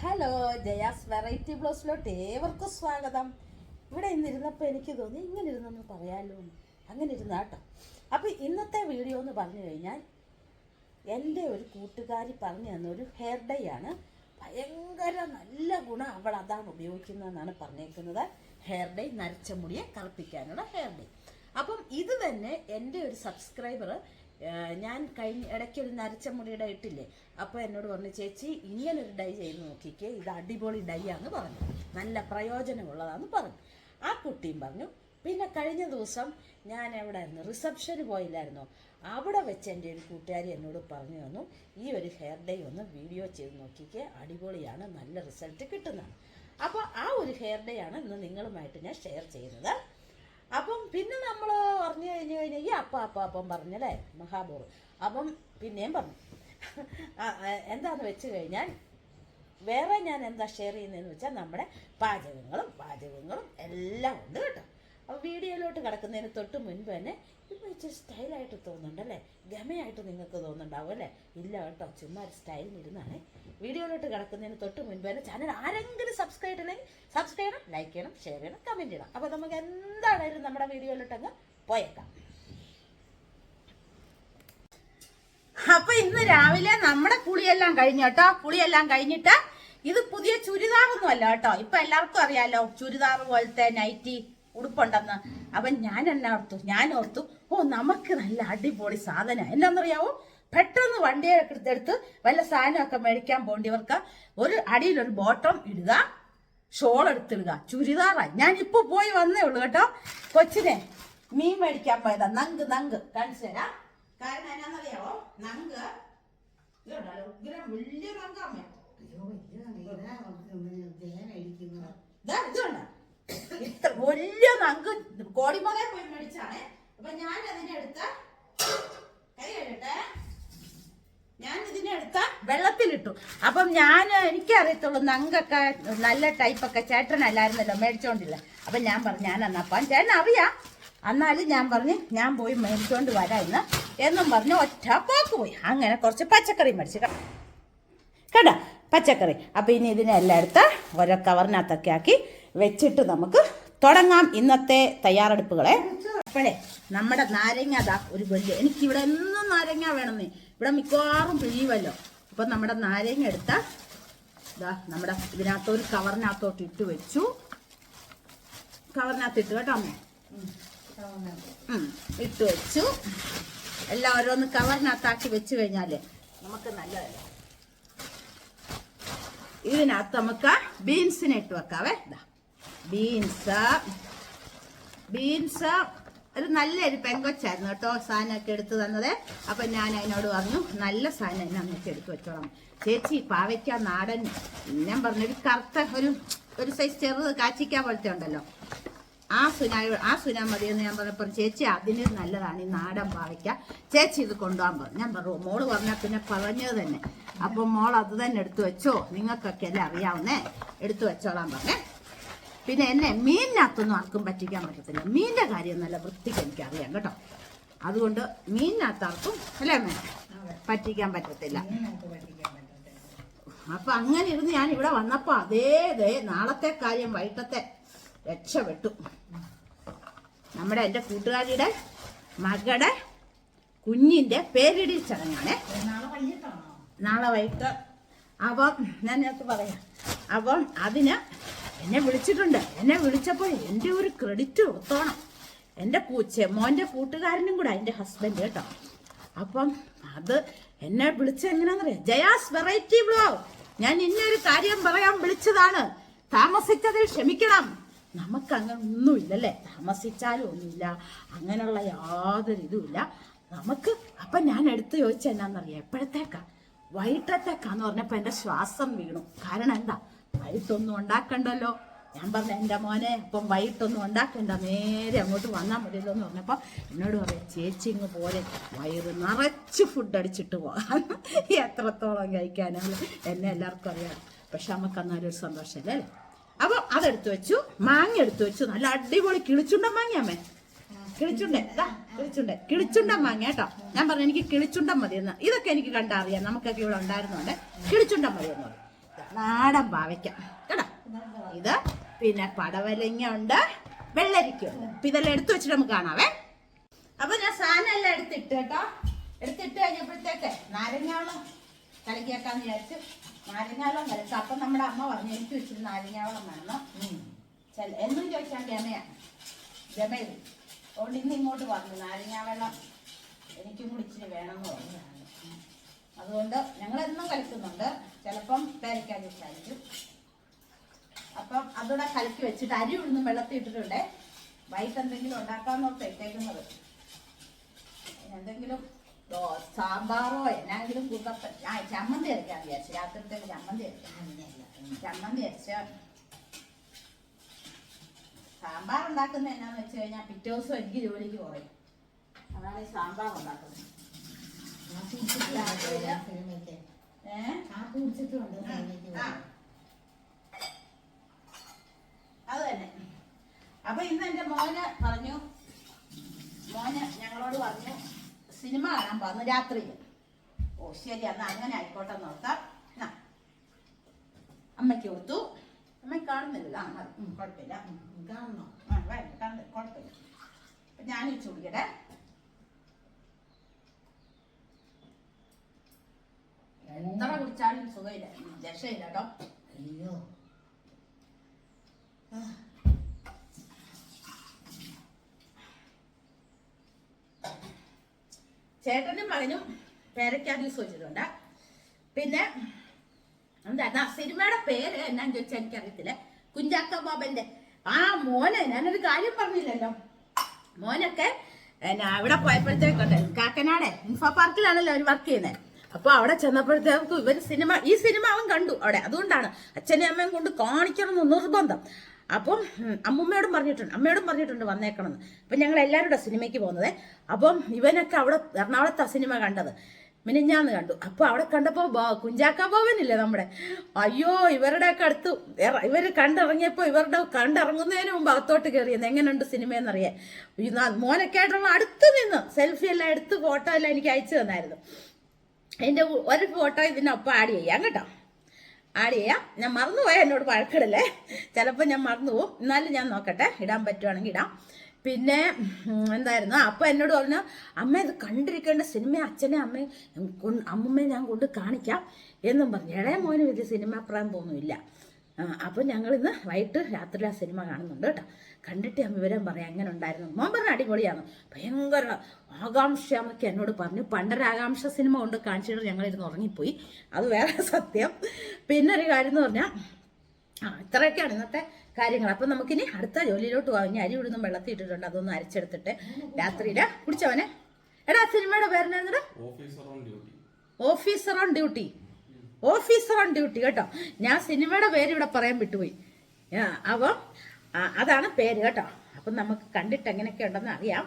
Hello Jaya's variety ബ്ലോസിലോട്ട് ഏവർക്കും സ്വാഗതം. ഇവിടെ ഇന്നിരുന്നപ്പോൾ എനിക്ക് തോന്നി ഇങ്ങനെ ഇരുന്നൊന്ന് പറയാമല്ലോ അങ്ങനെ ഇരുന്ന കേട്ടോ അപ്പോൾ ഇന്നത്തെ വീഡിയോ എന്ന് പറഞ്ഞു കഴിഞ്ഞാൽ എന്റെ ഒരു കൂട്ടുകാരി പറഞ്ഞു തന്ന ഒരു ഹെയർ ഡൈ ആണ്. ഭയങ്കര നല്ല ഗുണം അവൾ അതാണ് ഉപയോഗിക്കുന്നതെന്നാണ് പറഞ്ഞേക്കുന്നത്. ഹെയർ ഡൈ നരച്ച മുടിയെ കറുപ്പിക്കാനുള്ള ഹെയർ ഡൈ അപ്പം ഇത് തന്നെ എന്റെ ഒരു സബ്സ്ക്രൈബർ ഞാൻ കഴിഞ്ഞ ഇടയ്ക്ക് ഒരു നരച്ച മുടിയുടെ ഇട്ടില്ലേ? അപ്പോൾ എന്നോട് പറഞ്ഞു ചേച്ചി ഇങ്ങനൊരു ഡൈ ചെയ്ത് നോക്കിക്കേ ഇത് അടിപൊളി ഡൈ ആണെന്ന് പറഞ്ഞു. നല്ല പ്രയോജനമുള്ളതാണെന്ന് പറഞ്ഞു. ആ കുട്ടിയും പറഞ്ഞു പിന്നെ കഴിഞ്ഞ ദിവസം ഞാൻ എവിടെ റിസപ്ഷന് പോയില്ലായിരുന്നു? അവിടെ വെച്ച് എന്റെ ഒരു കൂട്ടുകാരി എന്നോട് പറഞ്ഞു തന്നു ഈ ഒരു ഹെയർ ഡൈ ഒന്ന് വീഡിയോ ചെയ്ത് നോക്കിക്കേ അടിപൊളിയാണ് നല്ല റിസൾട്ട് കിട്ടുന്നതാണ്. അപ്പോൾ ആ ഒരു ഹെയർ ഡേ ആണ് ഇന്ന് നിങ്ങളുമായിട്ട് ഞാൻ ഷെയർ ചെയ്യുന്നത്. അപ്പം പിന്നെ നമ്മൾ പറഞ്ഞു കഴിഞ്ഞു കഴിഞ്ഞാൽ ഈ അപ്പ അപ്പ അപ്പം പറഞ്ഞല്ലേ? മഹാബോർ. അപ്പം പിന്നെയും പറഞ്ഞു. എന്താന്ന് വെച്ച് കഴിഞ്ഞാൽ വേറെ ഞാൻ എന്താ ഷെയർ ചെയ്യുന്നതെന്ന് വെച്ചാൽ നമ്മുടെ പാചകങ്ങളും പാചകങ്ങളും എല്ലാം ഉണ്ട് കേട്ടോ. അപ്പോൾ വീഡിയോയിലോട്ട് കിടക്കുന്നതിന് തൊട്ട് മുൻപ് തന്നെ ഇപ്പോൾ ഇച്ചിരി സ്റ്റൈലായിട്ട് തോന്നുന്നുണ്ടല്ലേ ഗമയായിട്ട് നിങ്ങൾക്ക് തോന്നുന്നുണ്ടാവും അല്ലേ? ഇല്ല കേട്ടോ ചുമ്മാ ഒരു സ്റ്റൈലിന് ഇരുന്നാണ്. വീഡിയോയിലോട്ട് കിടക്കുന്നതിന് തൊട്ട് മുൻപ് തന്നെ ചാനൽ ആരെങ്കിലും സബ്സ്ക്രൈബ് ചെയ്യണമെങ്കിൽ സബ്സ്ക്രൈബ് ചെയ്യണം ലൈക്ക് ചെയ്യണം ഷെയർ ചെയ്യണം കമന്റ് ചെയ്യണം. അപ്പോൾ നമുക്ക് എന്താണേലും നമ്മുടെ വീഡിയോയിലോട്ടങ്ങ് പോയേക്കാം. അപ്പൊ ഇന്ന് രാവിലെ നമ്മുടെ കുളിയെല്ലാം കഴിഞ്ഞു കേട്ടോ കുളിയെല്ലാം കഴിഞ്ഞിട്ട് ഇത് പുതിയ ചുരിദാറൊന്നും അല്ല കേട്ടോ. ഇപ്പൊ എല്ലാവർക്കും അറിയാലോ ചുരിദാർ പോലത്തെ നൈറ്റി ഉടുപ്പുണ്ടെന്ന് അവൻ ഞാൻ എന്നാ ഓർത്തു ഞാൻ ഓർത്തു ഓ നമുക്ക് നല്ല അടിപൊളി സാധനം എന്നാന്നറിയാവോ? പെട്ടെന്ന് വണ്ടിയൊക്കെ എടുത്തെടുത്ത് വല്ല സാധനമൊക്കെ മേടിക്കാൻ പോണ്ടിയവർക്ക് ഒരു അടിയിൽ ഒരു ബോട്ടം ഇടുക ഷോൾ എടുത്തിടുക. ചുരിദാറായി. ഞാൻ ഇപ്പൊ പോയി വന്നേ ഉള്ളൂ കേട്ടോ. കൊച്ചിനെ മീൻ മേടിക്കാൻ പോയതാ. നങ്ക് നങ്ക്. കാണിച്ചു തരാം. കാരണം എന്നാന്നറിയാവോ? നങ്ക്. ഉഗ്രം വലിയ നങ്കാമ്മ ഇതുണ്ട് ഇത്ര വലിയ നങ്ക് കോടിമല പോയി മേടിച്ചാണ്. അപ്പൊ ഞാൻ അതിനെടുത്ത കൈ കഴുകട്ടെ. ഞാൻ ഇതിനെടുത്ത വെള്ളത്തിലിട്ടു. അപ്പം ഞാൻ എനിക്കറിയത്തുള്ളൂ നങ്കൊക്കെ നല്ല ടൈപ്പൊക്കെ ചേട്ടനല്ലായിരുന്നല്ലോ മേടിച്ചോണ്ടില്ല. അപ്പം ഞാൻ പറഞ്ഞു ഞാൻ അന്നപ്പാൻ ചേട്ടൻ അറിയാം. എന്നാലും ഞാൻ പറഞ്ഞു ഞാൻ പോയി മേടിച്ചോണ്ട് വരാം ഇന്ന്. എന്നും പറഞ്ഞു ഒറ്റ പോക്ക് പോയി. അങ്ങനെ കുറച്ച് പച്ചക്കറി മേടിച്ചു കേട്ടോ. പച്ചക്കറി. അപ്പം ഇനി ഇതിനെല്ലാം എടുത്ത് ഓരോ കവറിനകത്തൊക്കെ ആക്കി വെച്ചിട്ട് നമുക്ക് തുടങ്ങാം ഇന്നത്തെ തയ്യാറെടുപ്പുകളെ. അപ്പോഴേ നമ്മുടെ നാരങ്ങ അതാ ഒരു വലിയ എനിക്കിവിടെ എന്നും നാരങ്ങ വേണമെന്നേ. ഇവിടെ മിക്കവാറും പിഴിയുമല്ലോ അപ്പം നമ്മുടെ നാരങ്ങ എടുത്ത ഇതാ നമ്മുടെ ഇതിനകത്ത് ഒരു കവറിനകത്തോട്ട് ഇട്ട് വെച്ചു. കവറിനകത്ത് ഇട്ട് കേട്ടോ അമ്മ. ഇട്ട് വെച്ചു. എല്ലാം ഓരോന്ന് കവറിനകത്താക്കി വെച്ച് കഴിഞ്ഞാൽ നമുക്ക് നല്ലതല്ലേ ഇതിനകത്ത് നമുക്ക് ബീൻസിനെ ഇട്ട് വെക്കാവേ. Beans beans. ഒരു നല്ലൊരു പെങ്കൊച്ചായിരുന്നു കേട്ടോ സാധനമൊക്കെ എടുത്തു തന്നത്. അപ്പൊ ഞാൻ അതിനോട് പറഞ്ഞു നല്ല സാധനം എന്നെ അമ്മയ്ക്ക് എടുത്തു വെച്ചോളാം. ചേച്ചി പാവയ്ക്ക നാടൻ. ഞാൻ പറഞ്ഞൊരു കറുത്ത ഒരു ഒരു സൈസ് ചെറുത് കാച്ചിക്കാ പോലത്തെ ഉണ്ടല്ലോ. ആ സുനായ ആ സുന മതിയെന്ന് ഞാൻ പറഞ്ഞപ്പോൾ ചേച്ചി അതിന് നല്ലതാണ് ഈ നാടൻ പാവയ്ക്ക. ചേച്ചി ഇത് കൊണ്ടുപോകാൻ പറഞ്ഞു. ഞാൻ പറഞ്ഞു മോൾ പറഞ്ഞാൽ പിന്നെ പറഞ്ഞത് തന്നെ. അപ്പം മോൾ അത് തന്നെ എടുത്തു വെച്ചോ. നിങ്ങൾക്കൊക്കെ അല്ലേ അറിയാവുന്നേ. എടുത്തു വെച്ചോളാൻ പറഞ്ഞേ. പിന്നെ എന്നെ മീനിനകത്തൊന്നും ആർക്കും പറ്റിക്കാൻ പറ്റത്തില്ല. മീനിന്റെ കാര്യം നല്ല വൃത്തിക്ക് എനിക്കറിയാം കേട്ടോ. അതുകൊണ്ട് മീനിനകത്ത് ആർക്കും അല്ലേ മേ പറ്റിക്കാൻ പറ്റത്തില്ല. അപ്പം അങ്ങനെ ഇരുന്ന് ഞാൻ ഇവിടെ വന്നപ്പോൾ അതേ ദേ നാളത്തെ കാര്യം വൈകിട്ടത്തെ രക്ഷപ്പെട്ടു. നമ്മുടെ എന്റെ കൂട്ടുകാരിയുടെ മകടെ കുഞ്ഞിന്റെ പേരിടി ചടങ്ങാണ്. നാളെ വൈകിട്ട്. അപ്പം ഞാൻ നിങ്ങൾക്ക് പറയാം. അപ്പം അതിന് എന്നെ വിളിച്ചിട്ടുണ്ട്. എന്നെ വിളിച്ചപ്പോൾ എന്റെ ഒരു ക്രെഡിറ്റ് ഒത്തോണം. എന്റെ പൂച്ച മോന്റെ കൂട്ടുകാരനും കൂടെ എന്റെ ഹസ്ബൻഡ് കേട്ടോ. അപ്പം അത് എന്നെ വിളിച്ച എങ്ങനെയാണെന്നറിയാം? ജയാസ് വെറൈറ്റി ബ്ലോ ഞാൻ ഇന്നൊരു കാര്യം പറയാൻ വിളിച്ചതാണ്. താമസിച്ചതിൽ ക്ഷമിക്കണം. നമുക്ക് അങ്ങനെ ഒന്നുമില്ലല്ലേ താമസിച്ചാലും ഒന്നുമില്ല അങ്ങനെയുള്ള യാതൊരു ഇതുമില്ല. നമുക്ക് അപ്പം ഞാൻ എടുത്ത് ചോദിച്ചത് എന്നാണെന്നറിയാം എപ്പോഴത്തേക്കാ? വൈകിട്ടത്തേക്കാന്ന് പറഞ്ഞപ്പോൾ എന്റെ ശ്വാസം വീണു. കാരണം എന്താ? വൈകിട്ടൊന്നും ഉണ്ടാക്കണ്ടല്ലോ. ഞാൻ പറഞ്ഞ എന്റെ മോനെ അപ്പം വൈകിട്ടൊന്നും ഉണ്ടാക്കണ്ട. നേരെ അങ്ങോട്ട് വന്നാൽ മതിയല്ലോ എന്ന് പറഞ്ഞപ്പോൾ എന്നോട് പറയാം ചേച്ചി ഇങ്ങ് പോലെ വയറ് നിറച്ച് ഫുഡ് അടിച്ചിട്ട് പോകാം എത്രത്തോളം കഴിക്കാനാണ്? എന്നെ എല്ലാവർക്കും അറിയാം. പക്ഷെ നമുക്ക് അന്നേരം ഒരു സന്തോഷമല്ലേ അല്ലേ അപ്പം അതെടുത്തു വെച്ചു. മാങ്ങ എടുത്തു വെച്ചു. നല്ല അടിപൊളി കിളിച്ചുണ്ട മാങ്ങയാമേ കിളിച്ചുണ്ടേ കിളിച്ചുണ്ട കിളിച്ചുണ്ടൻ. മാങ്ങ കേട്ടോ. ഞാൻ പറഞ്ഞു എനിക്ക് കിളിച്ചുണ്ട മതി എന്ന്. ഇതൊക്കെ എനിക്ക് കണ്ടറിയാം നമുക്കൊക്കെ ഇവിടെ ഉണ്ടായിരുന്നോണ്ട് കിളിച്ചുണ്ടൻ മതി എന്ന് പറയും നാടൻ പാവയ്ക്ക. കേട്ടോ? ഇത് പിന്നെ പടവലങ്ങ ഉണ്ട്. വെള്ളരിക്ക ഉണ്ട്. അപ്പൊ ഇതെല്ലാം എടുത്തു വെച്ചിട്ട് നമുക്ക് കാണാവേ. അപ്പൊ ഞാൻ സാധനം എല്ലാം എടുത്തിട്ട് കേട്ടോ. എടുത്തിട്ട് കഴിഞ്ഞപ്പോഴത്തേക്ക് നാരങ്ങാവളം കലക്കിയേക്കാന്ന് വിചാരിച്ചു നാരങ്ങാവളം കലക്കാം അപ്പൊ നമ്മുടെ അമ്മ പറഞ്ഞു എനിക്ക് വെച്ചിട്ട് നാരങ്ങാവളം വേണം. ചില എന്നും ചോദിച്ചാൽ ഗമയാണ് ഗമയിൽ അതുകൊണ്ട് ഇന്ന് ഇങ്ങോട്ട് പറഞ്ഞു നാരങ്ങാവെള്ളം എനിക്കും കൂടി ഇച്ചിരി വേണമെന്ന് പറഞ്ഞതാണ് അതുകൊണ്ട് ഞങ്ങൾ എന്നും കലക്കുന്നുണ്ട്. ചിലപ്പം പേരയ്ക്കാൻ വിചാരിക്കും. അപ്പം അതുകൂടെ കലക്കി വെച്ചിട്ട് അരി ഉഴുന്നും വെള്ളത്തിൽ ഇട്ടിട്ടുണ്ട് വൈകിട്ട് എന്തെങ്കിലും ഉണ്ടാക്കാന്നോർത്ത് ഇട്ടേക്കുന്നത്. എന്തെങ്കിലും സാമ്പാറോ എന്നാണെങ്കിലും കൂട്ടപ്പൻ ആ ചമ്മന്തി അരക്കാൻ വിചാരിച്ചു. രാത്രിത്തേക്ക് ചമ്മന്തി അരക്കാം ചമ്മന്തി അരച്ച സാമ്പാർ ഉണ്ടാക്കുന്നത് എന്നാന്ന് വെച്ച് കഴിഞ്ഞാൽ പിറ്റേ ദിവസം എനിക്ക് ജോലിക്ക് കുറയും അതാണ് ഈ സാമ്പാർ ഉണ്ടാക്കുന്നത്. അത് തന്നെ. അപ്പൊ ഇന്ന് എന്റെ മോന് പറഞ്ഞു. മോന് ഞങ്ങളോട് പറഞ്ഞു. സിനിമ കാണാൻ പോന്നു രാത്രിയിൽ. ഓ ശരി എന്നാ അങ്ങനെ ആയിക്കോട്ടെ നോക്കാം എന്നാ. അമ്മയ്ക്ക് കൊടുത്തു. അമ്മയ്ക്ക് കാണുന്നില്ല. ആ മതി കുഴപ്പമില്ല. ആ വേണ്ട കാണുന്നില്ല. കുഴപ്പമില്ല. അപ്പൊ ഞാൻ വെച്ച് കുടിക്കട്ടെ. എത്ര കുടിച്ചാലും സുഖമില്ല. രക്ഷയില്ല കേട്ടോ. അയ്യോ. ചേട്ടനും മകനും പേരയ്ക്കാ ജ്യൂസ് വെച്ചിട്ടുണ്ട്. പിന്നെ എന്താ സിനിമയുടെ പേര് എന്നാന്ന് ചോദിച്ചാൽ എനിക്കറിയത്തില്ല. കുഞ്ചാക്ക ബാബന്റെ. ആ മോനെ ഞാനൊരു കാര്യം പറഞ്ഞില്ലല്ലോ. മോനൊക്കെ എന്നാ അവിടെ പോയപ്പോഴത്തേക്കുണ്ട് കാക്കനാടെ ഇൻഫോ പാർക്കിലാണല്ലോ അവർ വർക്ക് ചെയ്യുന്നത് അപ്പൊ അവിടെ ചെന്നപ്പോഴത്തേക്കും ഇവർ സിനിമ ഈ സിനിമ അവൻ കണ്ടു അവിടെ. അതുകൊണ്ടാണ് അച്ഛനെയും അമ്മയും കൊണ്ട് കാണിക്കണം എന്ന് നിർബന്ധം. അപ്പം അമ്മൂമ്മയോടും പറഞ്ഞിട്ടുണ്ട് അമ്മയോടും പറഞ്ഞിട്ടുണ്ട് വന്നേക്കണമെന്ന്. അപ്പം ഞങ്ങൾ എല്ലാവരുടെ സിനിമയ്ക്ക് പോകുന്നത്. അപ്പം ഇവനൊക്കെ അവിടെ എറണാകുളത്താ സിനിമ കണ്ടത്. മിനിഞ്ഞാന്ന് കണ്ടു. അപ്പോൾ അവിടെ കണ്ടപ്പോൾ കുഞ്ചാക്ക ബോബനില്ലേ നമ്മുടെ? അയ്യോ ഇവരുടെയൊക്കെ അടുത്ത് ഇവർ കണ്ടിറങ്ങിയപ്പോൾ കണ്ടിറങ്ങിയപ്പോ ഇവരുടെ കണ്ടിറങ്ങുന്നതിന് മുമ്പ് അകത്തോട്ട് കയറിയത് എങ്ങനെയുണ്ട് ന- മോനൊക്കെ ആയിട്ടുള്ള അടുത്ത് നിന്ന് സെൽഫി എല്ലാം എടുത്ത് ഫോട്ടോ എല്ലാം എനിക്ക് അയച്ചു തന്നായിരുന്നു. എന്റെ ഒരു ഫോട്ടോ ഇതിനൊപ്പം ആഡ് ചെയ്യാം കേട്ടോ. ആഡ് ചെയ്യാം. ഞാൻ മറന്നുപോയാൽ എന്നോട് വഴക്കിടല്ലേ? ചിലപ്പോൾ ഞാൻ മറന്നു പോകും എന്നാലും ഞാൻ നോക്കട്ടെ. ഇടാൻ പറ്റുവാണെങ്കിൽ ഇടാം. പിന്നെ എന്തായിരുന്നു? അപ്പോൾ എന്നോട് പറഞ്ഞു അമ്മ ഇത് കണ്ടിരിക്കേണ്ട സിനിമ അച്ഛനെ അമ്മയും അമ്മമ്മയെ ഞാൻ കൊണ്ട് കാണിക്കാം. എന്നും പറഞ്ഞു. ഇളയ മോനും ഇത് സിനിമ പ്രായം തോന്നുമില്ല അപ്പോൾ ഞങ്ങൾ ഇന്ന് വൈകിട്ട് രാത്രി ആ സിനിമ കാണുന്നുണ്ട് കേട്ടോ. കണ്ടിട്ട് ഞാൻ വിവരം പറയാം എങ്ങനെ ഉണ്ടായിരുന്നു. മോൻ പറഞ്ഞ അടിപൊളിയാണ്. ഭയങ്കര ആകാംക്ഷ എന്നൊക്കെ എന്നോട് പറഞ്ഞു. പണ്ടൊരു ആകാംക്ഷ സിനിമ കൊണ്ട് കാണിച്ചിട്ട് ഞങ്ങളിരുന്ന് ഉറങ്ങിപ്പോയി. അത് വേറെ സത്യം. പിന്നെ ഒരു കാര്യം എന്ന് പറഞ്ഞാൽ ആ ഇത്രയൊക്കെയാണ് ഇന്നത്തെ കാര്യങ്ങൾ. അപ്പം നമുക്കിനി അടുത്ത ജോലിയിലോട്ട് പോകാം ഇനി അരി ഉഴുന്നും വെള്ളത്തിൽ ഇട്ടിട്ടുണ്ട്. അതൊന്ന് അരച്ചെടുത്തിട്ട് രാത്രിയിൽ കുടിച്ചവനെ. എടാ സിനിമയുടെ പേരെന്നാ officer on duty officer on duty കേട്ടോ. ഞാൻ സിനിമയുടെ പേര് ഇവിടെ പറയാൻ വിട്ടുപോയി. അപ്പം അതാണ് പേര് കേട്ടോ. അപ്പം നമുക്ക് കണ്ടിട്ട് എങ്ങനെയൊക്കെ ഉണ്ടെന്ന് അറിയാം.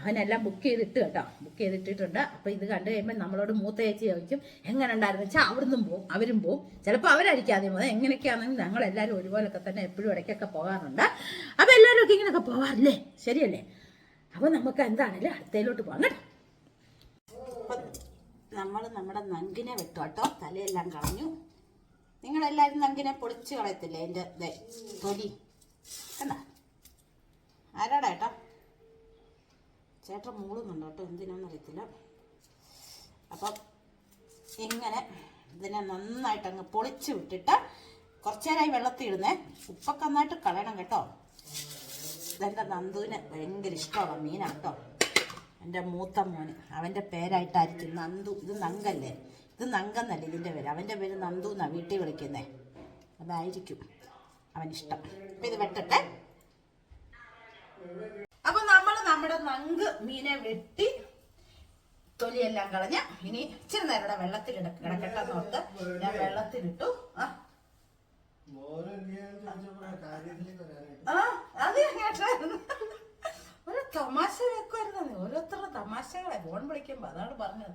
അവനെല്ലാം ബുക്ക് ചെയ്തിട്ട് കേട്ടോ. ബുക്ക് ചെയ്തിട്ടിട്ടുണ്ട്. അപ്പം ഇത് കണ്ടു കഴിയുമ്പോൾ നമ്മളോട് മൂത്ത ചേച്ചി ചോദിക്കും എങ്ങനെ ഉണ്ടായിരുന്നു? വെച്ചാൽ അവിടുന്നും പോവും അവരും പോവും. ചിലപ്പോൾ അവരായിരിക്കും ആദ്യം പോകുന്നത് എങ്ങനെയൊക്കെയാണെങ്കിൽ ഞങ്ങൾ എല്ലാവരും ഒരുപോലൊക്കെ തന്നെ എപ്പോഴും ഇടയ്ക്കൊക്കെ പോകാറുണ്ട്. അപ്പം എല്ലാവരും ഒക്കെ ഇങ്ങനെയൊക്കെ പോകാറില്ലേ? ശരിയല്ലേ? അപ്പോൾ നമുക്ക് എന്താണെങ്കിലും അടുത്തയിലോട്ട് പോകാം കേട്ടോ. നമ്മൾ നമ്മുടെ നങ്കിനെ വിട്ടു കേട്ടോ. തലയെല്ലാം കളഞ്ഞു. നിങ്ങളെല്ലാവരും നങ്കിനെ പൊളിച്ച് കളയത്തില്ലേ എന്റെ തൊലി? കണ്ട? ആരാടാ ഏട്ടാ? ചേട്ടൻ മൂളുന്നുണ്ട് കേട്ടോ എന്തിനാന്ന് അറിയത്തില്ല അപ്പം ഇങ്ങനെ ഇതിനെ നന്നായിട്ട് അങ്ങ് പൊളിച്ച് വിട്ടിട്ട് കുറച്ചു നേരമായി വെള്ളത്തിൽ ഇടുന്നേ. ഉപ്പൊക്കെ നന്നായിട്ട് കളയണം കേട്ടോ. ഇതെന്റെ നന്ദുവിന് ഭയങ്കര ഇഷ്ടമാണ് മീനാട്ടോ എന്റെ മൂത്ത മോന്. അവന്റെ പേരായിട്ടായിരിക്കും നന്ദു. ഇത് നങ്കല്ലേ? ഇത് നങ്കന്നല്ല ഇതിന്റെ പേര്? അവന്റെ പേര് നന്ദു എന്നാണ് വീട്ടിൽ വിളിക്കുന്നേ. അതായിരിക്കും അവനിഷ്ടം. അപ്പം ഇത് വെട്ടട്ടെ. അപ്പം നമ്മൾ നമ്മുടെ നങ്ക് മീനെ വെട്ടി തൊലിയെല്ലാം കളഞ്ഞ് ഇനി ഇച്ചിരി നേരം ഇവിടെ വെള്ളത്തിൽ കിടക്കട്ടെ നോർത്ത് ഞാൻ വെള്ളത്തിലിട്ടു. ആ. അതെ കേട്ടായിരുന്നു തമാശ വെക്കുമായിരുന്നു ഓരോരുത്തരുടെ തമാശകളെ. ഫോൺ വിളിക്കുമ്പോൾ അതാണ് പറഞ്ഞത്.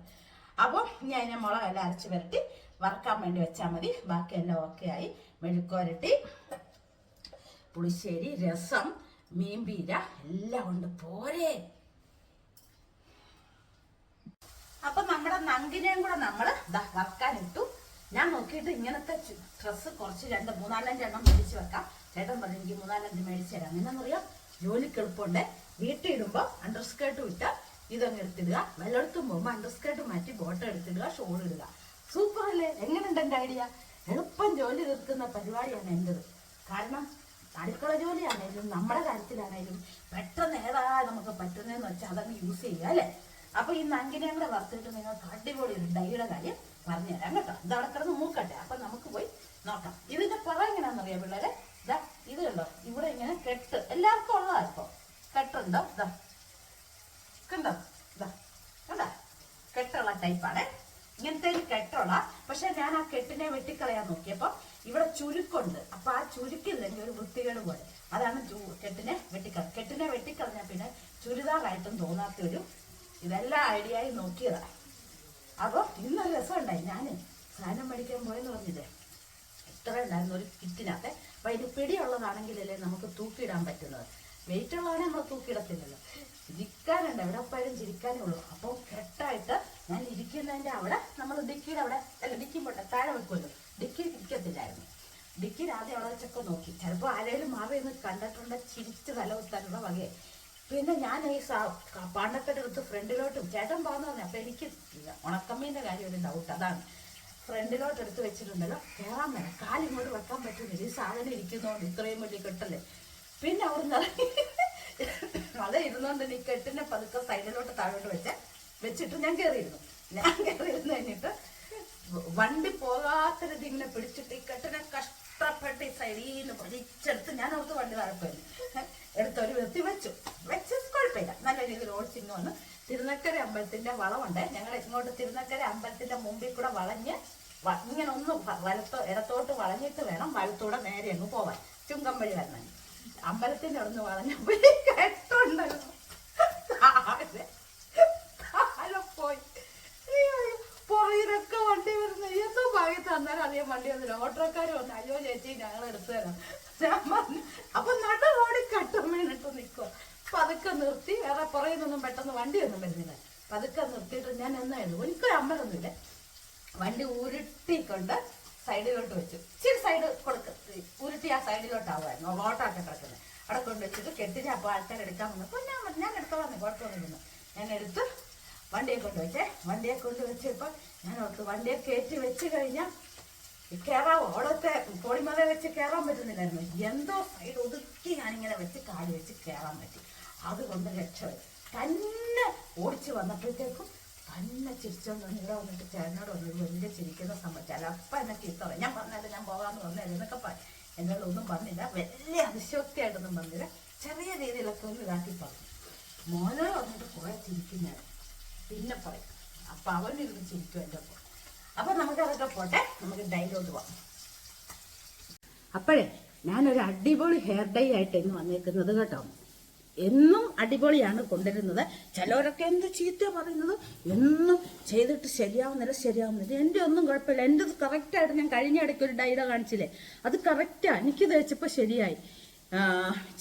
അപ്പം ഞാൻ അതിനെ മുളകെല്ലാം അരച്ച് വരട്ടി വറക്കാൻ വേണ്ടി വെച്ചാൽ മതി. ബാക്കിയെല്ലാം ഓക്കെ ആയി. മെഴുക്കുരട്ടി പുളിശ്ശേരി രസം മീൻപീര എല്ലാം ഉണ്ട് പോരെ. അപ്പൊ നമ്മുടെ നങ്കിനെയും കൂടെ നമ്മൾ വറക്കാൻ ഇട്ടു. ഞാൻ നോക്കിയിട്ട് ഇങ്ങനത്തെ ഡ്രസ്സ് കുറച്ച് രണ്ട് മൂന്നാലഞ്ചെണ്ണം മേടിച്ച് വെക്കാം. ചേട്ടൻ പറഞ്ഞു എനിക്ക് മൂന്നാലഞ്ച് മേടിച്ച് തരാം. എന്നാന്നറിയാം ജോലിക്ക് എളുപ്പമുണ്ട്. വീട്ടിൽ ഇടുമ്പോൾ അണ്ടർസ്കേർട്ട് ഇട്ട് ഇതങ്ങ് എടുത്തിടുക. വെള്ളെടുത്തും പോകുമ്പോൾ അണ്ടർസ്കേർട്ട് മാറ്റി ബോട്ടം എടുത്തിടുക ഷോൾ ഇടുക. സൂപ്പർ അല്ലേ? എങ്ങനെയുണ്ട് എന്റെ ഐഡിയ എളുപ്പം ജോലി തീർക്കുന്ന പരിപാടിയാണ് എന്റെത്. കാരണം അടുക്കള ജോലിയാണേലും നമ്മുടെ കാര്യത്തിലാണേലും പെട്ടെന്ന് ഏതാ നമുക്ക് പറ്റുന്നതെന്ന് വെച്ചാൽ അതങ്ങ് യൂസ് ചെയ്യുക അല്ലേ? അപ്പൊ ഈ നങ്കിനെ കൂടെ വറുത്തിട്ട് നിങ്ങൾക്ക് അടിപൊളി ഒരു ഡൈയുടെ കാര്യം പറഞ്ഞുതരാം കേട്ടോ. ഇത് അവിടെ കിടന്ന് മൂക്കട്ടെ. അപ്പൊ നമുക്ക് പോയി നോക്കാം. ഇതിന്റെ പുറം എങ്ങനെയാണെന്നറിയാം പിള്ളേരെ ഇതാ ഇത് കണ്ടോ ഇവിടെ ഇങ്ങനെ കെട്ട് എല്ലാവർക്കും ഉള്ളതാ ഇപ്പൊ കെട്ടുണ്ടോ ഇതാ കണ്ടോ ഇതാ കണ്ടോ കെട്ടുള്ള ടൈപ്പാണ്. ഇങ്ങനത്തെ ഒരു കെട്ടുള്ള പക്ഷെ ഞാൻ ആ കെട്ടിനെ വെട്ടിക്കളയാൻ നോക്കിയപ്പോ ഇവിടെ ചുരുക്കുണ്ട്. അപ്പൊ ആ ചുരുക്കില്ലെങ്കിൽ ഒരു വൃത്തികേട് പോലെ. അതാണ് കെട്ടിനെ വെട്ടിക്കള കെട്ടിനെ വെട്ടിക്കളഞ്ഞാൽ പിന്നെ ചുരിദാറായിട്ടും തോന്നാത്ത ഒരു ഇതെല്ലാം ആയി നോക്കിയതാ. അപ്പൊ ഇന്നൊരു രസം ഉണ്ടായി ഞാൻ സാധനം മേടിക്കാൻ പോയെന്ന് പറഞ്ഞില്ലേ? എത്ര ഉണ്ടായിരുന്നു ഒരു കിറ്റിനകത്ത്. അപ്പൊ അതിന് പിടിയുള്ളതാണെങ്കിലല്ലേ നമുക്ക് തൂക്കിയിടാൻ പറ്റുന്നത്. വെയിറ്റ് ഉള്ളവനെ നമ്മൾ തൂക്കിയിടത്തില്ലല്ലോ. ചിരിക്കാനുണ്ട്. എവിടെ പോയാലും ചിരിക്കാനേ ഉള്ളൂ. അപ്പോൾ ഞാൻ ഇരിക്കുന്നതിന്റെ അവിടെ നമ്മൾ ഡിക്കിയുടെ അവിടെ അല്ല ഡിക്കി പോട്ടെ താഴെ വെക്കുമല്ലോ. ഡിക്കി ഇരിക്കത്തില്ലായിരുന്നു. ഡിക്കി ആദ്യം അവിടെ വെച്ചൊക്കെ നോക്കി. ചിലപ്പോൾ ആരെങ്കിലും മാറി നിന്ന് കണ്ടിട്ടുണ്ട് ചിരിച്ച് തല കുത്താനുള്ള വകയെ പിന്നെ ഞാൻ ഈ പണ്ടത്തെ എടുത്ത് ഫ്രണ്ടിലോട്ട് ചേട്ടൻ പോകുന്ന പറഞ്ഞു അപ്പൊ എനിക്ക് ഉണക്കമ്മീന്റെ കാര്യം ഒരു ഡൗട്ട് അതാണ്. ഫ്രണ്ടിലോട്ട് എടുത്ത് വെച്ചിട്ടുണ്ടല്ലോ. കയറാൻ വേണം കാലിങ്ങോട്ട് വെക്കാൻ പറ്റുന്നില്ല ഈ സാധനം ഇരിക്കുന്നതുകൊണ്ട് ഇത്രയും വലിയ കെട്ടല്ലേ? പിന്നെ ഇറങ്ങി അത് ഇരുന്നോണ്ട് നീ കെട്ടിനെ പതുക്കെ സൈഡിലോട്ട് താഴോട്ട് വെച്ച്. വെച്ചിട്ട് ഞാൻ കയറിയിരുന്നു വണ്ടി പോകാത്ത ഇങ്ങനെ പിടിച്ചിട്ട് ഈ കെട്ടിനെ കഷ്ടപ്പെട്ട് ഈ സൈഡിൽ ഞാൻ അവർക്ക് വണ്ടി താഴെ പോയി. എടുത്തൊരു വൃത്തി വെച്ചു. വെച്ച് കുഴപ്പമില്ല. നല്ല രീതിയിൽ ഓടിച്ചിങ്ങ് വന്ന്. തിരുനക്കര അമ്പലത്തിന്റെ വളമുണ്ട് ഞങ്ങൾ ഇങ്ങോട്ട് തിരുനക്കര അമ്പലത്തിന്റെ മുമ്പിൽ കൂടെ വളഞ്ഞ് ഇങ്ങനെ ഒന്ന് വലത്തോ ഇടത്തോട്ട് വളഞ്ഞിട്ട് വേണം വലത്തൂടെ നേരെ അങ്ങ് പോവാൻ. ചുങ്കം വഴി വരണം. അമ്പലത്തിന്റെ അവിടെ നിന്ന് വളഞ്ഞപ്പോ ഈ കെട്ടുണ്ടല്ലോ താഴെ താഴെ പോയി അയ്യോ, അയ്യോ. പുറകിലൊക്കെ വണ്ടി വരുന്നു എന്തോ തന്നാൽ അധികം വണ്ടി വന്നില്ല. ഓട്ടോക്കാർ വന്നു അയ്യോ ചേച്ചി ഞങ്ങൾ എടുത്തു തരാം. ഞാൻ അപ്പൊ നട ഓടി കട്ടം വീണിട്ട് നിൽക്കുക പതുക്കെ നിർത്തി വേറെ പുറകിൽ നിന്നും പെട്ടെന്ന് വണ്ടിയൊന്നും വരുന്നില്ല പതുക്കെ നിർത്തിയിട്ട് ഞാൻ എന്നായിരുന്നു ഒരിക്കലും അമ്പലൊന്നുമില്ല വണ്ടി ഉരുട്ടിക്കൊണ്ട് സൈഡിലോട്ട് വെച്ചു. ഇച്ചിരി സൈഡ് കൊടുക്ക ഉരുട്ടി ആ സൈഡിലോട്ടാവുമായിരുന്നു. ഓട്ടമൊക്കെ കിടക്കുന്നത്. അവിടെ കൊണ്ട് വെച്ചിട്ട് കെട്ടിച്ച് അപ്പോൾ ആൾക്കാർ എടുക്കാൻ വന്നപ്പോൾ ഞാൻ പറഞ്ഞു, ഞാൻ എടുത്തോളാം കുഴപ്പമൊന്നുമില്ല. ഞാൻ എടുത്ത് വണ്ടിയെ കൊണ്ട് വെച്ചേ. വണ്ടിയെ കൊണ്ട് വെച്ചപ്പോൾ ഞാൻ ഓർത്ത് വണ്ടിയെ കയറ്റി വെച്ച് കഴിഞ്ഞാൽ കയറാവോ അവിടത്തെ പൊടിമല വെച്ച് കയറാൻ പറ്റുന്നില്ലായിരുന്നു. എന്തോ സൈഡ് ഒതുക്കി ഞാനിങ്ങനെ വെച്ച് കാൽ വെച്ച് കയറാൻ പറ്റി. അതുകൊണ്ട് രക്ഷപ്പെട്ടു തന്നെ ഓടിച്ചു വന്നപ്പോഴത്തേക്കും തന്നെ ചിരിച്ചോണ്ട് ഇവിടെ വന്നിട്ട് ചേട്ടനോട് വന്നു. വലിയ ചിരിക്കുന്ന സംഭവം ചിലപ്പോൾ എന്നെ ചീത്ത ഞാൻ പറഞ്ഞാലും ഞാൻ പോകാമെന്ന് പറഞ്ഞാലും എന്നൊക്കെ പറയും എന്നോട് ഒന്നും പറഞ്ഞില്ല. വലിയ അതിശോക്തിയായിട്ടൊന്നും പറഞ്ഞില്ല. ചെറിയ രീതിയിലൊക്കെ ഒന്ന് ഇതാക്കി പറഞ്ഞു. മോനോട് വന്നിട്ട് കുറെ ചിരിക്കുന്നതാണ് പിന്നെ പറയും. അപ്പൊ അവനിരുന്ന് ചിരിക്കും എന്റെ ഒപ്പം. അപ്പൊ നമുക്ക് അതൊക്കെ പോട്ടെ നമുക്ക് ഡൈലോട്ട് പോവാം. അപ്പോഴേ ഞാനൊരു അടിപൊളി ഹെയർ ഡൈ ആയിട്ട് ഇന്ന് വന്നേക്കുന്നത് കേട്ടോ. എന്നും അടിപൊളിയാണ് കൊണ്ടുവരുന്നത്. ചിലവരൊക്കെ എന്ത് ചീത്ത പറയുന്നത്? എന്നും ചെയ്തിട്ട് ശരിയാവുന്നില്ല ശരിയാവുന്നില്ല. എന്റെ ഒന്നും കുഴപ്പമില്ല. എന്റെ കറക്റ്റായിട്ട് ഞാൻ കഴിഞ്ഞ ഇടയ്ക്ക് ഒരു ഡൈഡ കാണിച്ചില്ലേ? അത് കറക്റ്റാണ് എനിക്ക് തേച്ചപ്പോൾ ശരിയായി.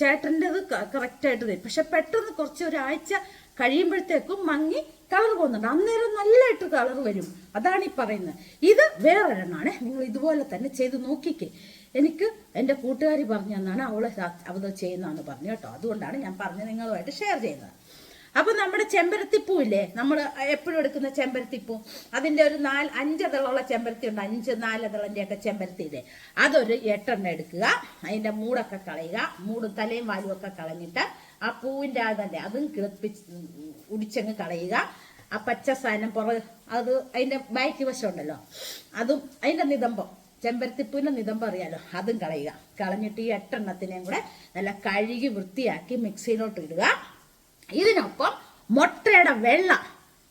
ചേട്ടന്റെത് കറക്റ്റായിട്ട് തരും. പക്ഷെ പെട്ടെന്ന് കുറച്ച് ഒരാഴ്ച കഴിയുമ്പോഴത്തേക്കും മങ്ങി കളർ പോകുന്നുണ്ട് അന്നേരം നല്ലതായിട്ട് കളർ വരും. അതാണ് ഈ പറയുന്നത്. ഇത് വേറൊരെണ്ണമാണ് നിങ്ങൾ ഇതുപോലെ തന്നെ ചെയ്ത് നോക്കിക്കേ. എനിക്ക് എന്റെ കൂട്ടുകാരി പറഞ്ഞു തന്നാണ് അവളെ അവത് ചെയ്യുന്നതെന്ന് പറഞ്ഞു കേട്ടോ. അതുകൊണ്ടാണ് ഞാൻ പറഞ്ഞ് നിങ്ങളുമായിട്ട് ഷെയർ ചെയ്യുന്നത്. അപ്പം നമ്മുടെ ചെമ്പരത്തിപ്പൂ ഇല്ലേ? നമ്മൾ എപ്പോഴും എടുക്കുന്ന ചെമ്പരത്തിപ്പൂ. അതിന്റെ ഒരു നാല് അഞ്ചതളുള്ള ചെമ്പരത്തി ഉണ്ട്. അഞ്ച് നാലതളന്റെ ഒക്കെ ചെമ്പരത്തി ഇല്ലേ? അതൊരു എട്ടെണ്ണം എടുക്കുക. അതിന്റെ മൂടൊക്കെ കളയുക. മൂടും തലയും വാലുമൊക്കെ കളഞ്ഞിട്ട് ആ പൂവിന്റെ അതല്ലേ അതും കിളിപ്പിച്ച് ഉടിച്ചങ്ങ് കളയുക. ആ പച്ച സാധനം പുറ അത് അതിന്റെ ബാക്ക് വശം ഉണ്ടല്ലോ അതും അതിന്റെ നിതമ്പം ചെമ്പരത്തിപ്പൂവിന്റെ നിതമ്പം അറിയാലോ അതും കളയുക. കളഞ്ഞിട്ട് ഈ എട്ടെണ്ണത്തിനെയും കൂടെ നല്ല കഴുകി വൃത്തിയാക്കി മിക്സിയിലോട്ട് ഇടുക. ഇതിനൊപ്പം മുട്ടയുടെ വെള്ള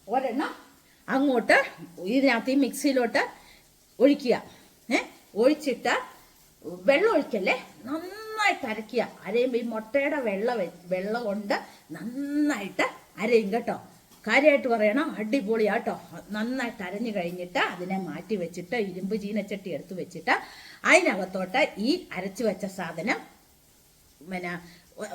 ഒരെണ്ണം അങ്ങോട്ട് ഇതിനകത്ത് ഈ മിക്സിയിലോട്ട് ഒഴിക്കുക. ഏ ഒഴിച്ചിട്ട് വെള്ളം ഒഴിക്കല്ലേ? നന്നായിട്ട് അരയ്ക്കുക അരയുമ്പോൾ ഈ മുട്ടയുടെ വെള്ള വെള്ളം കൊണ്ട് നന്നായിട്ട് അരയും കേട്ടോ. കാര്യമായിട്ട് പറയണം അടിപൊളിയാട്ടോ. നന്നായിട്ട് അരഞ്ഞു കഴിഞ്ഞിട്ട് അതിനെ മാറ്റി വെച്ചിട്ട് ഇരുമ്പ് ചീനച്ചട്ടി എടുത്ത് വെച്ചിട്ട് അതിനകത്തോട്ട് ഈ അരച്ചു വെച്ച സാധനം പിന്നെ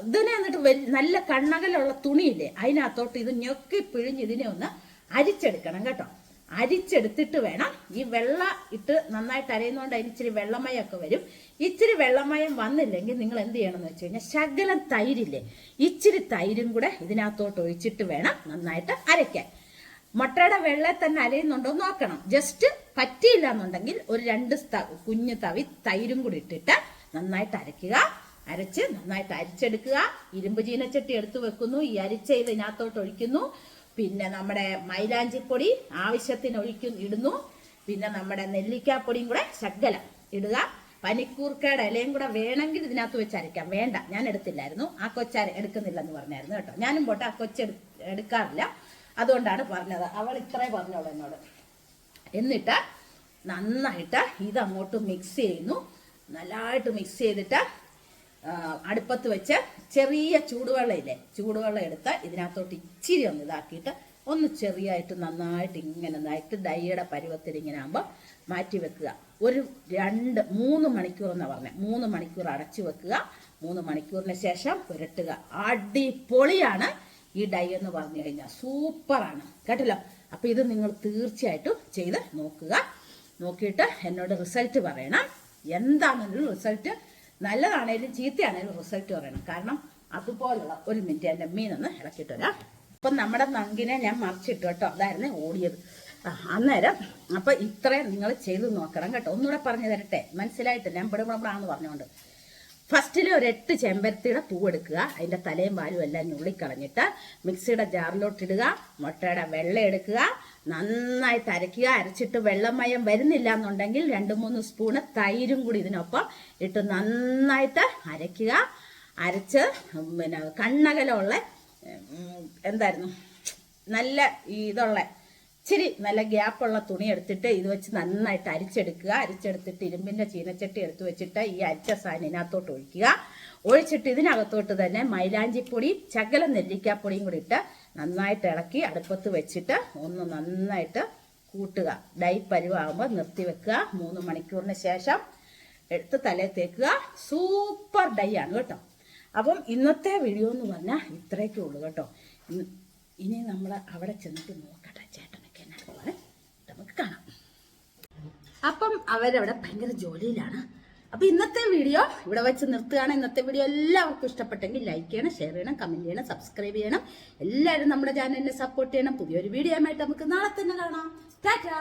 ഇതിനെ എന്നിട്ട് നല്ല കണ്ണകലുള്ള തുണിയില്ലേ അതിനകത്തോട്ട് ഇത് ഞൊക്കി പിഴിഞ്ഞ് ഇതിനെ ഒന്ന് അരിച്ചെടുക്കണം കേട്ടോ. അരിച്ചെടുത്തിട്ട് വേണം. ഈ വെള്ള ഇട്ട് നന്നായിട്ട് അരയുന്നതുകൊണ്ട് അതിന് ഇച്ചിരി വെള്ളമയമൊക്കെ വരും. ഇച്ചിരി വെള്ളമയം വന്നില്ലെങ്കിൽ നിങ്ങൾ എന്ത് ചെയ്യണമെന്ന് വെച്ച് കഴിഞ്ഞാൽ ശകലം തൈരില്ലേ ഇച്ചിരി തൈരും കൂടെ ഇതിനകത്തോട്ട് ഒഴിച്ചിട്ട് വേണം നന്നായിട്ട് അരയ്ക്കാൻ. മുട്ടയുടെ വെള്ള തന്നെ അരയുന്നുണ്ടോ നോക്കണം. ജസ്റ്റ് പറ്റിയില്ല എന്നുണ്ടെങ്കിൽ ഒരു രണ്ട് കുഞ്ഞ് തവി തൈരും കൂടി ഇട്ടിട്ട് നന്നായിട്ട് അരയ്ക്കുക. അരച്ച് നന്നായിട്ട് അരിച്ചെടുക്കുക. ഇരുമ്പ് ചീനച്ചട്ടി എടുത്തു വെക്കുന്നു. ഈ അരിച്ച ഇത് ഇതിനകത്തോട്ട് ഒഴിക്കുന്നു. പിന്നെ നമ്മുടെ മൈലാഞ്ചിപ്പൊടി ആവശ്യത്തിന് ഒഴിക്കും ഇടുന്നു. പിന്നെ നമ്മുടെ നെല്ലിക്കാപ്പൊടിയും കൂടെ ശകലം ഇടുക. പനിക്കൂർക്കയുടെ ഇലയും കൂടെ വേണമെങ്കിൽ ഇതിനകത്ത് വെച്ച് അരയ്ക്കാം. വേണ്ട ഞാൻ എടുത്തില്ലായിരുന്നു. ആ കൊച്ച എടുക്കുന്നില്ലെന്ന് പറഞ്ഞായിരുന്നു കേട്ടോ. ഞാനും പോട്ടെ ആ കൊച്ച എടുക്കാറില്ല. അതുകൊണ്ടാണ് പറഞ്ഞത്. അവൾ ഇത്രേ പറഞ്ഞോളൂ എന്നോട്. എന്നിട്ട് നന്നായിട്ട് ഇതങ്ങോട്ട് മിക്സ് ചെയ്യുന്നു. നല്ലതായിട്ട് മിക്സ് ചെയ്തിട്ട് അടുപ്പത്ത് വെച്ച് ചെറിയ ചൂടുവെള്ളം ഇല്ലേ ചൂടുവെള്ളം എടുത്ത് ഇതിനകത്തോട്ട് ഇച്ചിരി ഒന്ന് ഇതാക്കിയിട്ട് ഒന്ന് ചെറിയായിട്ട് നന്നായിട്ട് ഇങ്ങനെ നന്നായിട്ട് ഡൈയുടെ പരുവത്തിൽ ഇങ്ങനെ ആകുമ്പോൾ മാറ്റി വെക്കുക. ഒരു രണ്ട് മൂന്ന് മണിക്കൂർ എന്നാണ് പറഞ്ഞത് മൂന്ന് മണിക്കൂർ അടച്ചു വെക്കുക. മൂന്ന് മണിക്കൂറിന് ശേഷം പുരട്ടുക. അടിപൊളിയാണ് ഈ ഡൈ എന്ന് പറഞ്ഞു കഴിഞ്ഞാൽ. സൂപ്പറാണ്. കേട്ടല്ലോ? അപ്പൊ ഇത് നിങ്ങൾ തീർച്ചയായിട്ടും ചെയ്ത് നോക്കുക. നോക്കിയിട്ട് എന്നോട് റിസൾട്ട് പറയണം. എന്താണെന്നൊരു റിസൾട്ട്? നല്ലതാണേലും ചീത്തയാണേലും റിസൾട്ട് പറയണം. കാരണം അതുപോലുള്ള ഒരു മിനിറ്റ് എന്റെ മീനൊന്ന് ഇളക്കിയിട്ട് വരാം. അപ്പം നമ്മുടെ നങ്കിനെ ഞാൻ മറിച്ചിട്ടു കേട്ടോ. അതായിരുന്നു ഓടിയത്. അന്നേരം അപ്പൊ ഇത്രയും നിങ്ങൾ ചെയ്ത് നോക്കണം കേട്ടോ. ഒന്നുകൂടെ പറഞ്ഞു തരട്ടെ. മനസ്സിലായിട്ട് ഞാൻ ഇവിടെ പറഞ്ഞുകൊണ്ട്. ഫസ്റ്റിൽ ഒരു എട്ട് ചെമ്പരത്തിയുടെ പൂ എടുക്കുക. അതിന്റെ തലയും പാലും എല്ലാം ഞുള്ളിക്കളഞ്ഞിട്ട് മിക്സിയുടെ ജാറിലോട്ടിടുക മുട്ടയുടെ വെള്ളം എടുക്കുക. നന്നായി അരയ്ക്കുക അരച്ചിട്ട് വെള്ളമയം വരുന്നില്ല എന്നുണ്ടെങ്കിൽ രണ്ട് മൂന്ന് സ്പൂണ് തൈരും കൂടി ഇതിനൊപ്പം ഇട്ട് നന്നായിട്ട് അരയ്ക്കുക. അരച്ച് പിന്നെ കണ്ണകലമുള്ള എന്തായിരുന്നു നല്ല ഇതുള്ള ഇച്ചിരി നല്ല ഗ്യാപ്പുള്ള തുണി എടുത്തിട്ട് ഇത് വെച്ച് നന്നായിട്ട് അരിച്ചെടുക്കുക. അരിച്ചെടുത്തിട്ട് ഇരുമ്പിന്റെ ചീനച്ചട്ടി എടുത്തു വെച്ചിട്ട് ഈ അരിച്ച സാധനം ഇതിനകത്തോട്ട് ഒഴിക്കുക. ഒഴിച്ചിട്ട് ഇതിനകത്തോട്ട് തന്നെ മൈലാഞ്ചിപ്പൊടി ചകല നെല്ലിക്കാപ്പൊടിയും കൂടി ഇട്ട് നന്നായിട്ട് ഇളക്കി അടുപ്പത്ത് വെച്ചിട്ട് ഒന്ന് നന്നായിട്ട് കൂട്ടുക. ഡൈ പരുവാകുമ്പോൾ നിർത്തി വെക്കുക. മൂന്ന് മണിക്കൂറിന് ശേഷം എടുത്ത് തലേ തേക്കുക. സൂപ്പർ ഡൈ ആണ് കേട്ടോ. അപ്പം ഇന്നത്തെ വീഡിയോ എന്ന് പറഞ്ഞാൽ ഇത്രയൊക്കെ ഉള്ളൂ കേട്ടോ. ഇനി നമ്മൾ അവിടെ ചെന്നിട്ട് പോലെ നമുക്ക് കാണാം. അപ്പം അവരവിടെ ഭയങ്കര ജോലിയിലാണ്. അപ്പൊ ഇന്നത്തെ വീഡിയോ ഇവിടെ വെച്ച് നിർത്തുകയാണ്. ഇന്നത്തെ വീഡിയോ എല്ലാവർക്കും ഇഷ്ടപ്പെട്ടെങ്കിൽ ലൈക്ക് ചെയ്യണം ഷെയർ ചെയ്യണം കമന്റ് ചെയ്യണം സബ്സ്ക്രൈബ് ചെയ്യണം. എല്ലാവരും നമ്മുടെ ചാനലിനെ സപ്പോർട്ട് ചെയ്യണം. പുതിയൊരു വീഡിയോ ആയിട്ട് നമുക്ക് നാളെ തന്നെ കാണാം. ടാറ്റാ